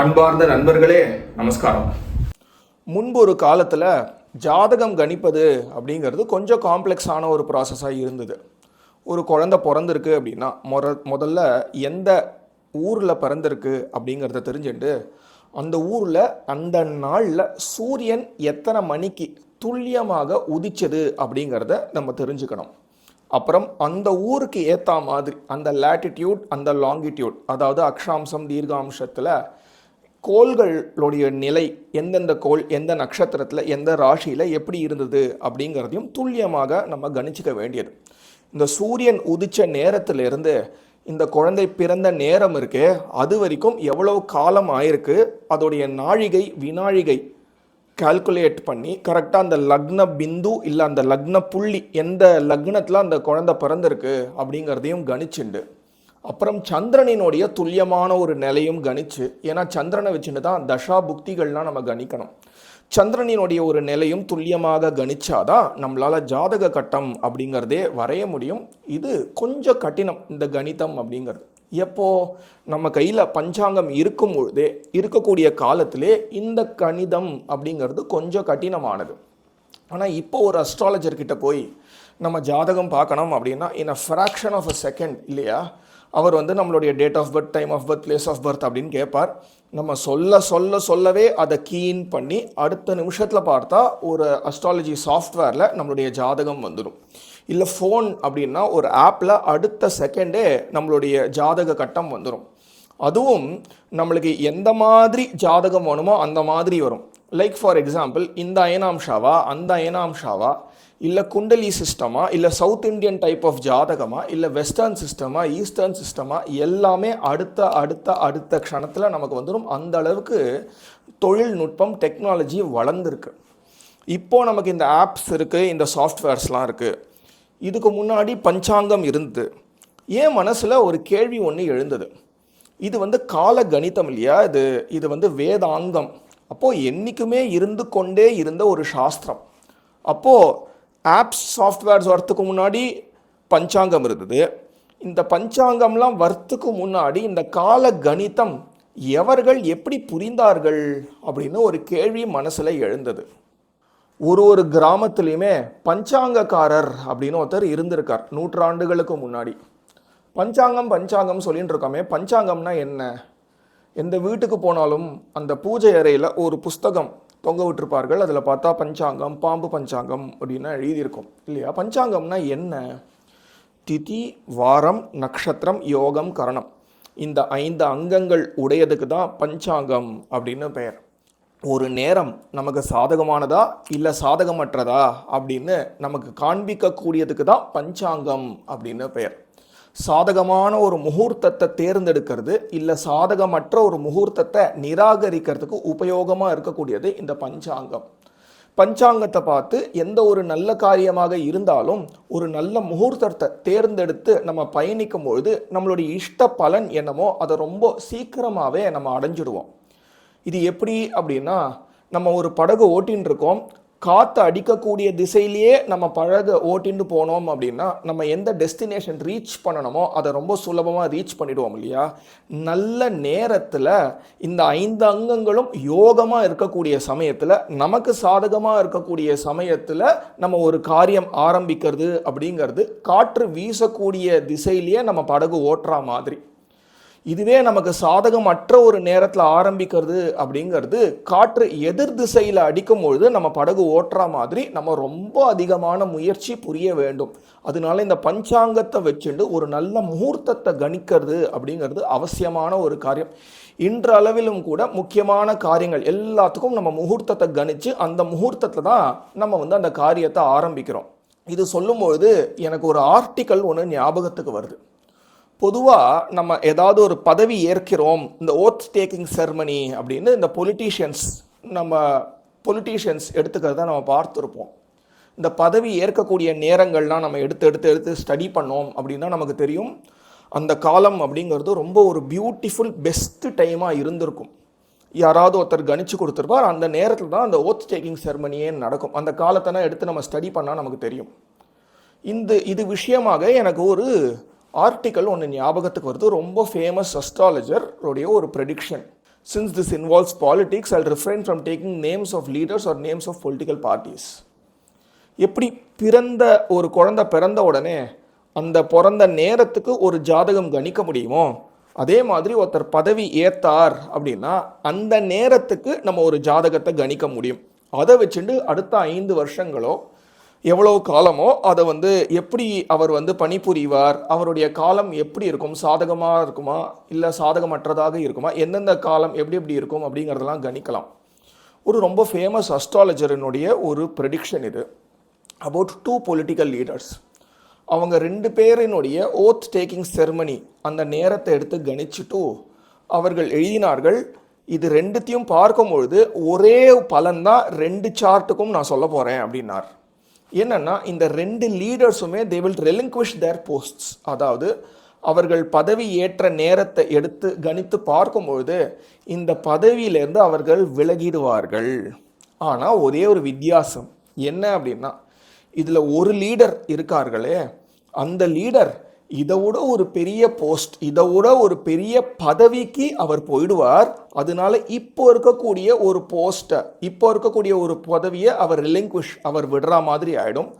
அன்பார்ந்த நண்பர்களே நமஸ்காரம். முன்பு ஒரு காலத்தில் ஜாதகம் கணிப்பது அப்படிங்கிறது கொஞ்சம் காம்ப்ளெக்ஸான ஒரு ப்ராசஸாக இருந்தது. ஒரு குழந்தை பிறந்திருக்கு அப்படின்னா முற முதல்ல எந்த ஊரில் பிறந்திருக்கு அப்படிங்கிறத தெரிஞ்சுட்டு அந்த ஊரில் அந்த நாளில் சூரியன் எத்தனை மணிக்கு துல்லியமாக உதிச்சது அப்படிங்கிறத நம்ம தெரிஞ்சுக்கணும். அப்புறம் அந்த ஊருக்கு ஏற்ற மாதிரி அந்த லேட்டிடியூட் அந்த லாங்கிடியூட் அதாவது அக்ஷாம்சம் தீர்காம்சத்தில் கோள்களுடைய நிலை எந்தெந்த கோள் எந்த நட்சத்திரத்தில் எந்த ராசியில் எப்படி இருந்தது அப்படிங்கிறதையும் துல்லியமாக நம்ம கணிச்சிக்க வேண்டியது. இந்த சூரியன் உதிச்ச நேரத்திலிருந்து இந்த குழந்தை பிறந்த நேரம் இருக்கே அது வரைக்கும் எவ்வளவு காலம் ஆயிருக்கு அதோடைய நாழிகை வினாழிகை கால்குலேட் பண்ணி கரெக்டாக அந்த லக்ன பிந்து இல்லை அந்த லக்ன புள்ளி எந்த லக்னத்தில் அந்த குழந்தை பிறந்திருக்கு அப்படிங்கிறதையும் கணிச்சுண்டு அப்புறம் சந்திரனினுடைய துல்லியமான ஒரு நிலையும் கணிச்சு ஏன்னா சந்திரனை வச்சுட்டு தான் தசா புக்திகள்லாம் நம்ம கணிக்கணும். சந்திரனினுடைய ஒரு நிலையும் துல்லியமாக கணிச்சாதான் நம்மளால் ஜாதக கட்டம் அப்படிங்கிறதே வரைய முடியும். இது கொஞ்சம் கடினம் இந்த கணிதம் அப்படிங்கிறது. எப்போ நம்ம கையில் பஞ்சாங்கம் இருக்கும் பொழுதே இருக்கக்கூடிய காலத்திலே இந்த கணிதம் அப்படிங்கிறது கொஞ்சம் கடினமானது. ஆனால் இப்போ ஒரு அஸ்ட்ராலஜர்கிட்ட போய் நம்ம ஜாதகம் பார்க்கணும் அப்படின்னா in a fraction of a second இல்லையா? அவர் வந்து நம்மளுடைய date of birth time of birth place of birth அப்படின்னு கேட்பார். நம்ம சொல்ல சொல்ல சொல்லவே அதை கீன் பண்ணி அடுத்த நிமிஷத்தில் பார்த்தா ஒரு அஸ்ட்ராலஜி சாஃப்ட்வேரில் நம்மளுடைய ஜாதகம் வந்துடும் இல்லை ஃபோன் அப்படின்னா ஒரு ஆப்பில் அடுத்த செகண்டே நம்மளுடைய ஜாதக கட்டம் வந்துடும் அதுவும் நம்மளுக்கு எந்த மாதிரி ஜாதகம் வேணுமோ அந்த மாதிரி வரும். லைக் ஃபார் எக்ஸாம்பிள் இந்த அயனாம்ஷாவா அந்த அயனாம்ஷாவா இல்லை குண்டலி சிஸ்டமா இல்லை சவுத் இந்தியன் டைப் ஆஃப் ஜாதகமா இல்லை வெஸ்டர்ன் சிஸ்டமா ஈஸ்டர்ன் சிஸ்டமா எல்லாமே அடுத்த அடுத்த அடுத்த க்ஷணத்தில் நமக்கு வந்துடும் அந்த அளவுக்கு தொழில்நுட்பம் டெக்னாலஜி வளர்ந்துருக்கு. இப்போது நமக்கு இந்த ஆப்ஸ் இருக்குது இந்த சாஃப்ட்வேர்ஸ்லாம் இருக்குது இதுக்கு முன்னாடி பஞ்சாங்கம் இருந்தது. ஏன் மனசில் ஒரு கேள்வி ஒன்று எழுந்தது. இது வந்து கால கணிதம் இல்லையா? இது இது வந்து வேதாந்தம். அப்போது என்றைக்குமே இருந்து கொண்டே இருந்த ஒரு சாஸ்திரம். அப்போது ஆப்ஸ் சாஃப்ட்வேர்ஸ் வரத்துக்கு முன்னாடி பஞ்சாங்கம் இருந்தது. இந்த பஞ்சாங்கம்லாம் வரத்துக்கு முன்னாடி இந்த கால கணிதம் எவர்கள் எப்படி புரிந்தார்கள் அப்படின்னு ஒரு கேள்வி மனசில் எழுந்தது. ஒரு ஒரு கிராமத்துலேயுமே பஞ்சாங்கக்காரர் அப்படின்னு ஒருத்தர் இருந்திருக்கார் நூற்றாண்டுகளுக்கு முன்னாடி. பஞ்சாங்கம் பஞ்சாங்கம் சொல்லிட்டு இருக்கோமே பஞ்சாங்கம்னா என்ன? எந்த வீட்டுக்கு போனாலும் அந்த பூஜை அறையில் ஒரு புஸ்தகம் தொங்க விட்டுருப்பார்கள். அதில் பார்த்தா பஞ்சாங்கம் பாம்பு பஞ்சாங்கம் அப்படின்னு எழுதியிருக்கும். இல்லையா? பஞ்சாங்கம்னா என்ன? திதி வாரம் நட்சத்திரம் யோகம் கரணம். இந்த ஐந்து அங்கங்கள் உடையதுக்கு தான் பஞ்சாங்கம் அப்படின்னு பெயர். ஒரு நேரம் நமக்கு சாதகமானதா இல்லை சாதகமற்றதா அப்படின்னு நமக்கு காண்பிக்கக்கூடியதுக்கு தான் பஞ்சாங்கம் அப்படின்னு பெயர். சாதகமான ஒரு முகூர்த்தத்தை தேர்ந்தெடுக்கிறது இல்லை சாதகமற்ற ஒரு முகூர்த்தத்தை நிராகரிக்கிறதுக்கு உபயோகமாக இருக்கக்கூடியது இந்த பஞ்சாங்கம். பஞ்சாங்கத்தை பார்த்து எந்த ஒரு நல்ல காரியமாக இருந்தாலும் ஒரு நல்ல முகூர்த்தத்தை தேர்ந்தெடுத்து நம்ம பயணிக்கும் பொழுது நம்மளுடைய இஷ்ட பலன் என்னமோ அதை ரொம்ப சீக்கிரமாகவே நம்ம அடைஞ்சிடுவோம். இது எப்படி அப்படின்னா நம்ம ஒரு படகு ஓட்டின்னு இருக்கோம் காற்று அடிக்கக்கூடிய திசையிலேயே நம்ம பழக ஓட்டின்னு போனோம் அப்படின்னா நம்ம எந்த டெஸ்டினேஷன் ரீச் பண்ணணுமோ அதை ரொம்ப சுலபமாக ரீச் பண்ணிடுவோம் இல்லையா? நல்ல நேரத்தில் இந்த ஐந்து அங்கங்களும் யோகமாக இருக்கக்கூடிய சமயத்தில் நமக்கு சாதகமாக இருக்கக்கூடிய சமயத்தில் நம்ம ஒரு காரியம் ஆரம்பிக்கிறது அப்படிங்கிறது காற்று வீசக்கூடிய திசையிலேயே நம்ம படகு ஓட்டுற மாதிரி. இதுவே நமக்கு சாதகமற்ற ஒரு நேரத்தில் ஆரம்பிக்கிறது அப்படிங்கிறது காற்று எதிர் திசையில் அடிக்கும் பொழுது நம்ம படகு ஓட்டுற மாதிரி நம்ம ரொம்ப அதிகமான முயற்சி புரிய வேண்டும். அதனால இந்த பஞ்சாங்கத்தை வச்சுட்டு ஒரு நல்ல முகூர்த்தத்தை கணிக்கிறது அப்படிங்கிறது அவசியமான ஒரு காரியம். இன்றளவிலும் கூட முக்கியமான காரியங்கள் எல்லாத்துக்கும் நம்ம முகூர்த்தத்தை கணித்து அந்த முகூர்த்தத்தில் தான் நம்ம வந்து அந்த காரியத்தை ஆரம்பிக்கிறோம். இது சொல்லும்பொழுது எனக்கு ஒரு ஆர்டிக்கல் ஒன்று ஞாபகத்துக்கு வருது. பொதுவாக நம்ம ஏதாவது ஒரு பதவி ஏற்கிறோம் இந்த ஓத் டேக்கிங் செர்மனி அப்படின்னு இந்த பொலிட்டீஷியன்ஸ் நம்ம பொலிட்டீஷியன்ஸ் எடுத்துக்கிறத நம்ம பார்த்துருப்போம். இந்த பதவி ஏற்கக்கூடிய நேரங்கள்லாம் நம்ம எடுத்து எடுத்து எடுத்து ஸ்டடி பண்ணோம் அப்படின்னா நமக்கு தெரியும். அந்த காலம் அப்படிங்கிறது ரொம்ப ஒரு பியூட்டிஃபுல் பெஸ்ட்டு டைமாக இருந்திருக்கும். யாராவது ஒருத்தர் கணிச்சு கொடுத்துருப்பார் அந்த நேரத்தில் தான் அந்த ஓத் டேக்கிங் செர்மனியே நடக்கும். அந்த காலத்தை எடுத்து நம்ம ஸ்டடி பண்ணால் நமக்கு தெரியும். இந்த இது விஷயமாக எனக்கு ஒரு ஆர்டிக்கல் ஒன்று ஞாபகத்துக்கு வருது. ரொம்ப ஃபேமஸ் அஸ்ட்ராலஜர் உடைய ஒரு prediction since this involves politics I'll refrain from taking names of leaders or names of political parties எப்படி பிறந்த ஒரு குழந்த பிறந்த உடனே அந்த பிறந்த நேரத்துக்கு ஒரு ஜாதகம் கணிக்க முடியுமோ? அதே மாதிரி ஒருத்தர் பதவி ஏத்தார் அப்படின்னா அந்த நேரத்துக்கு நம்ம ஒரு ஜாதகத்தை கணிக்க முடியும். அதை வச்சுட்டு அடுத்த ஐந்து வருஷங்களோ எவ்வளவு காலமோ அதை வந்து எப்படி அவர் வந்து பணிபுரிவார் அவருடைய காலம் எப்படி இருக்கும் சாதகமாக இருக்குமா இல்லை சாதகமற்றதாக இருக்குமா எந்தெந்த காலம் எப்படி எப்படி இருக்கும் அப்படிங்கிறதெல்லாம் கணிக்கலாம். ஒரு ரொம்ப ஃபேமஸ் அஸ்ட்ராலஜரினுடைய ஒரு ப்ரெடிக்ஷன் இது. அபவுட் டூ பொலிட்டிக்கல் லீடர்ஸ் அவங்க ரெண்டு பேரினுடைய ஓத் டேக்கிங் செரமனி அந்த நேரத்தை எடுத்து கணிச்சுட்டு அவர்கள் எழுதினார்கள். இது ரெண்டுத்தையும் பார்க்கும்பொழுது ஒரே பலன் தான் ரெண்டு சார்ட்டுக்கும் நான் சொல்ல போகிறேன் அப்படின்னார். என்னன்னா இந்த ரெண்டு லீடர்ஸுமே தே வில் ரெலிங்குவிஷ் தேர் போஸ்ட்ஸ் அதாவது அவர்கள் பதவி ஏற்ற நேரத்தை எடுத்து கணித்து பார்க்கும்பொழுது இந்த பதவியிலேருந்து அவர்கள் விலகிடுவார்கள். ஆனால் ஒரே ஒரு வித்தியாசம். என்ன அப்படின்னா இதில் ஒரு லீடர் இருக்கார்களே அந்த லீடர் இதை விட ஒரு பெரிய போஸ்ட் இதை விட ஒரு பெரிய பதவிக்கு அவர் போயிடுவார். அதனால இப்போ இருக்கக்கூடிய ஒரு போஸ்ட்டை இப்போ இருக்கக்கூடிய ஒரு பதவியை அவர் ரிலிங்குஷ் அவர் விடுற மாதிரி ஆயிடும்.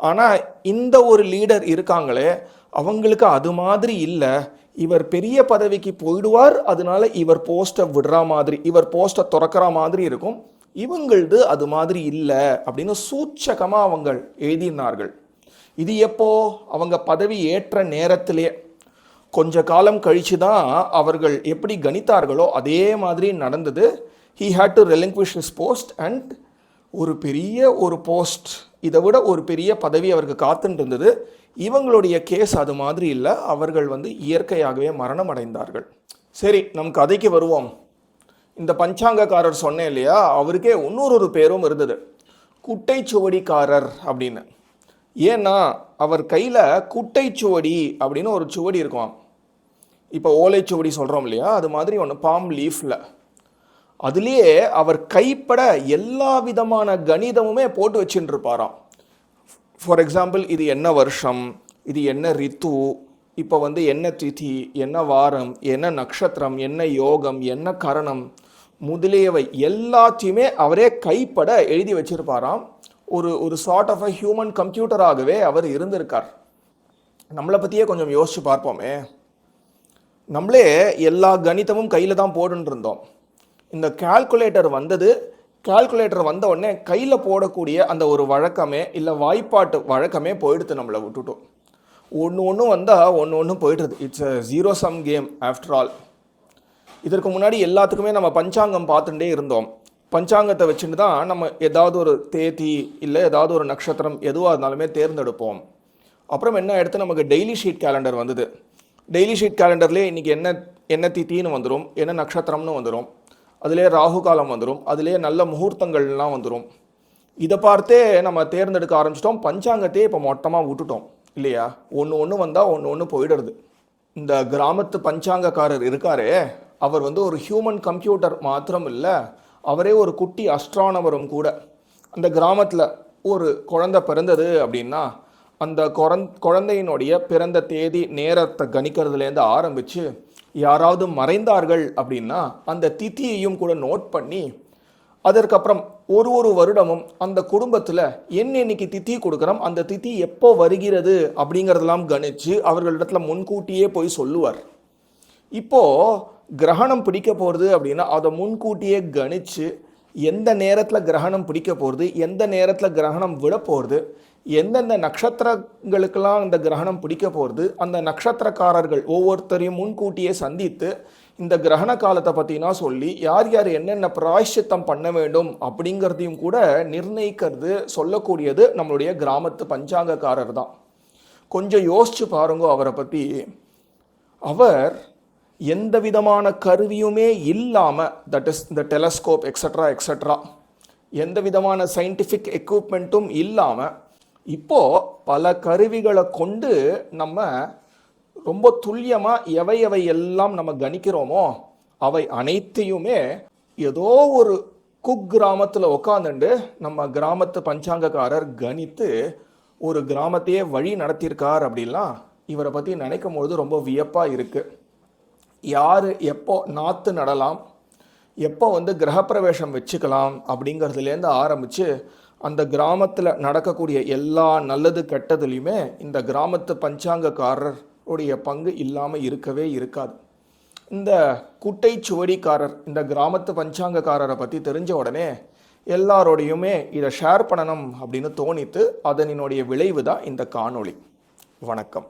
ஆனால் இந்த ஒரு லீடர் இருக்காங்களே அவங்களுக்கு அது மாதிரி இல்லை. இவர் பெரிய பதவிக்கு போயிடுவார் அதனால இவர் போஸ்ட்டை விடுற மாதிரி இவர் போஸ்ட்டை திறக்கிற மாதிரி இருக்கும். இவங்களது அது மாதிரி இல்லை அப்படின்னு சூச்சகமாக அவங்க எழுதினார்கள். இது எப்போ? அவங்க பதவி ஏற்ற நேரத்திலே. கொஞ்ச காலம் கழிச்சு தான் அவர்கள் எப்படி கணித்தார்களோ அதே மாதிரி நடந்தது. He had to relinquish his post and ஒரு பெரிய ஒரு போஸ்ட் இதை விட ஒரு பெரிய பதவி அவருக்கு காத்துட்டு இருந்தது. இவங்களுடைய கேஸ் அது மாதிரி இல்லை. அவர்கள் வந்து இயற்கையாகவே மரணம் அடைந்தார்கள். சரி நம் கதைக்கு வருவோம். இந்த பஞ்சாங்கக்காரர் சொன்னேன் இல்லையா? அவருக்கே இன்னொரு ஒரு பேரும் இருந்தது. குட்டைச்சுவடிக்காரர் அப்படின்னு. ஏன்னா அவர் கையில் குட்டைச்சுவடி அப்படின்னு ஒரு சுவடி இருக்கும் இப்போ ஓலைச்சுவடி சொல்கிறோம் இல்லையா? அது மாதிரி ஒன்று பாம் லீஃபில் அதுலேயே அவர் கைப்பட எல்லா விதமான கணிதமுமே போட்டு வச்சுட்டு இருப்பாராம் ஃபார் எக்ஸாம்பிள் இது என்ன வருஷம்? இது என்ன ரித்து? இப்போ வந்து என்ன திதி? என்ன வாரம்? என்ன நட்சத்திரம் என்ன யோகம்? என்ன கரணம்? முதலியவை எல்லாத்தையுமே அவரே கைப்பட எழுதி வச்சிருப்பாராம். ஒரு ஒரு சார்ட் ஆஃப் அ ஹியூமன் கம்ப்யூட்டராகவே அவர் இருந்திருக்கார். நம்மளை பற்றியே கொஞ்சம் யோசிச்சு பார்ப்போமே. நம்மளே எல்லா கணிதமும் கையில் தான் போட்டுன்னு இருந்தோம். இந்த கால்குலேட்டர் வந்தது. கால்குலேட்டர் வந்த உடனே கையில் போடக்கூடிய அந்த ஒரு வழக்கமே இல்லை வாய்ப்பாட்டு வழக்கமே போயிடுது நம்மளை விட்டுட்டோம். ஒன்று ஒன்று வந்தால் ஒன்று ஒன்று போயிடுது. It's a zero sum game after all இதற்கு முன்னாடி எல்லாத்துக்குமே நம்ம பஞ்சாங்கம் பார்த்துட்டே இருந்தோம். பஞ்சாங்கத்தை வச்சுட்டு தான் நம்ம ஏதாவது ஒரு தேதி இல்லை ஏதாவது ஒரு நட்சத்திரம் எதுவாக இருந்தாலுமே தேர்ந்தெடுப்போம். அப்புறம் என்ன எடுத்து நமக்கு டெய்லி ஷீட் கேலண்டர் வந்தது. டெய்லி ஷீட் கேலண்டர்லேயே இன்றைக்கி என்ன என்ன தித்தின்னு வந்துடும் என்ன நட்சத்திரம்னு வந்துடும் அதிலே ராகு காலம் வந்துடும் அதிலே நல்ல முகூர்த்தங்கள்லாம் வந்துடும் இதை பார்த்தே நம்ம தேர்ந்தெடுக்க ஆரம்பிச்சிட்டோம். பஞ்சாங்கத்தையே இப்போ மொட்டமாக விட்டுட்டோம். இல்லையா? ஒன்று ஒன்று வந்தால் ஒன்று ஒன்று போயிடுறது. இந்த கிராமத்து பஞ்சாங்கக்காரர் இருக்காரே அவர் வந்து ஒரு ஹியூமன் கம்ப்யூட்டர் மாத்திரம் இல்லை அவரே ஒரு குட்டி அஸ்ட்ரானவரும் கூட. அந்த கிராமத்தில் ஒரு குழந்தை பிறந்தது அப்படின்னா அந்த குழந் குழந்தையினுடைய பிறந்த தேதி நேரத்தை கணிக்கிறதுலேருந்து ஆரம்பித்து யாராவது மறைந்தார்கள் அப்படின்னா அந்த திதியையும் கூட நோட் பண்ணி அதற்கப்புறம் ஒரு ஒரு வருடமும் அந்த குடும்பத்தில் என்ன இன்னைக்கு திதி கொடுக்குறோம் அந்த தித்தி எப்போ வருகிறது அப்படிங்கிறதெல்லாம் கணித்து அவர்களிடத்துல முன்கூட்டியே போய் சொல்லுவார். இப்போது கிரகணம் பிடிக்க போகிறது அப்படின்னா அதை முன்கூட்டியே கணித்து எந்த நேரத்தில் கிரகணம் பிடிக்க போகிறது எந்த நேரத்தில் கிரகணம் விட போகிறது எந்தெந்த நட்சத்திரங்களுக்கெல்லாம் இந்த கிரகணம் பிடிக்க போகிறது அந்த நட்சத்திரக்காரர்கள் ஒவ்வொருத்தரையும் முன்கூட்டியே சந்தித்து இந்த கிரகண காலத்தை பற்றினா சொல்லி யார் யார் என்னென்ன பிராய்ச்சித்தம் பண்ண வேண்டும் அப்படிங்கிறதையும் கூட நிர்ணயிக்கிறது சொல்லக்கூடியது நம்மளுடைய கிராமத்து பஞ்சாங்கக்காரர் தான் கொஞ்சம் யோசிச்சு பாருங்க அவரை பற்றி அவர் எந்த விதமான கருவியுமே இல்லாமல் தட் இஸ் இந்த டெலஸ்கோப் எக்ஸட்ரா எக்ஸட்ரா எந்த விதமான சயின்டிஃபிக் எக்யூப்மெண்ட்டும் இல்லாமல் இப்போது பல கருவிகளை கொண்டு நம்ம ரொம்ப துல்லியமாக எவை எவை எல்லாம் நம்ம கணிக்கிறோமோ அவை அனைத்தையுமே ஏதோ ஒரு குக் கிராமத்தில் உட்காந்துண்டு நம்ம கிராமத்து பஞ்சாங்கக்காரர் கணித்து ஒரு கிராமத்தையே வழி நடத்தியிருக்கார் அப்படின்லாம் இவரை பற்றி நினைக்கும் பொழுது ரொம்ப வியப்பாக இருக்குது யார் எப்போ நாற்று நடலாம் எப்போ வந்து கிரகப்பிரவேசம் வச்சுக்கலாம் அப்படிங்கிறதுலேருந்து ஆரம்பித்து அந்த கிராமத்தில் நடக்கக்கூடிய எல்லா நல்லது கெட்டதுலையுமே இந்த கிராமத்து பஞ்சாங்கக்காரருடைய பங்கு இல்லாமல் இருக்கவே இருக்காது. இந்த குட்டை சுவடிக்காரர் இந்த கிராமத்து பஞ்சாங்கக்காரரை பற்றி தெரிஞ்ச உடனே எல்லாரோடையுமே இதை ஷேர் பண்ணணும் அப்படின்னு தோணித்து அதனினுடைய விளைவு தான் இந்த காணொளி. வணக்கம்.